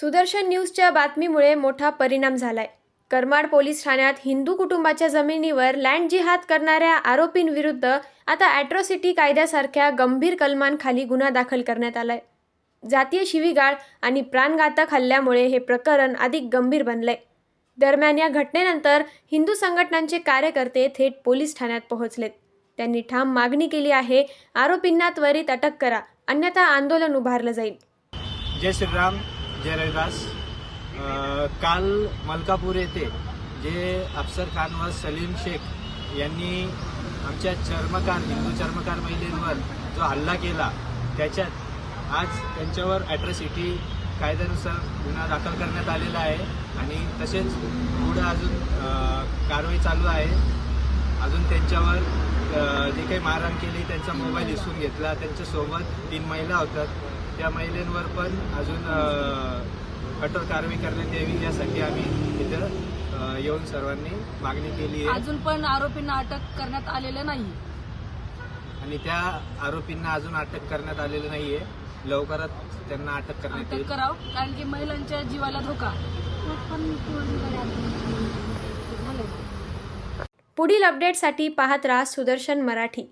सुदर्शन न्यूजच्या बातमीमुळे मोठा परिणाम झालाय. करमाड पोलीस ठाण्यात हिंदू कुटुंबाच्या जमिनीवर लँड जिहाद करणाऱ्या आरोपींविरुद्ध आता ॲट्रॉसिटी कायद्यासारख्या गंभीर कलमांखाली गुन्हा दाखल करण्यात आलाय. जातीय शिवीगाळ आणि प्राणघातक हल्ल्यामुळे हे प्रकरण अधिक गंभीर बनलंय. दरम्यान या घटनेनंतर हिंदू संघटनांचे कार्यकर्ते थेट पोलीस ठाण्यात पोहोचलेत. त्यांनी ठाम मागणी केली आहे आरोपींना त्वरित अटक करा अन्यथा आंदोलन उभारलं जाईल. जय श्रीराम. जय रविदास काल मलकापूर येथे जे अफसर खान व सलीम शेख यांनी आमच्या चर्मकार हिंदू चर्मकार महिलेंवर जो हल्ला केला त्याच्यात आज त्यांच्यावर ॲट्रॉसिटी कायद्यानुसार गुन्हा दाखल करण्यात आलेला आहे आणि तसेच पुढं अजून कारवाई चालू आहे. अजून त्यांच्यावर जे काही मारहाण केली त्यांचा मोबाईल हिसकून घेतला. त्यांच्यासोबत तीन महिला होतात त्या महिलांवर पण अजून कठोर कारवाई करण्यात यावी यासाठी आम्ही इथं येऊन सर्वांनी मागणी केली आहे. अजून पण आरोपींना अटक करण्यात आलेलं नाही. आणि त्या आरोपींना अजून अटक करण्यात आलेलं नाहीये. लवकरात त्यांना अटक करण्यात अटक येईल. करावं कारण की महिलांच्या जीवाला धोका. पुढील अपडेटसाठी पाहत राहा सुदर्शन मराठी.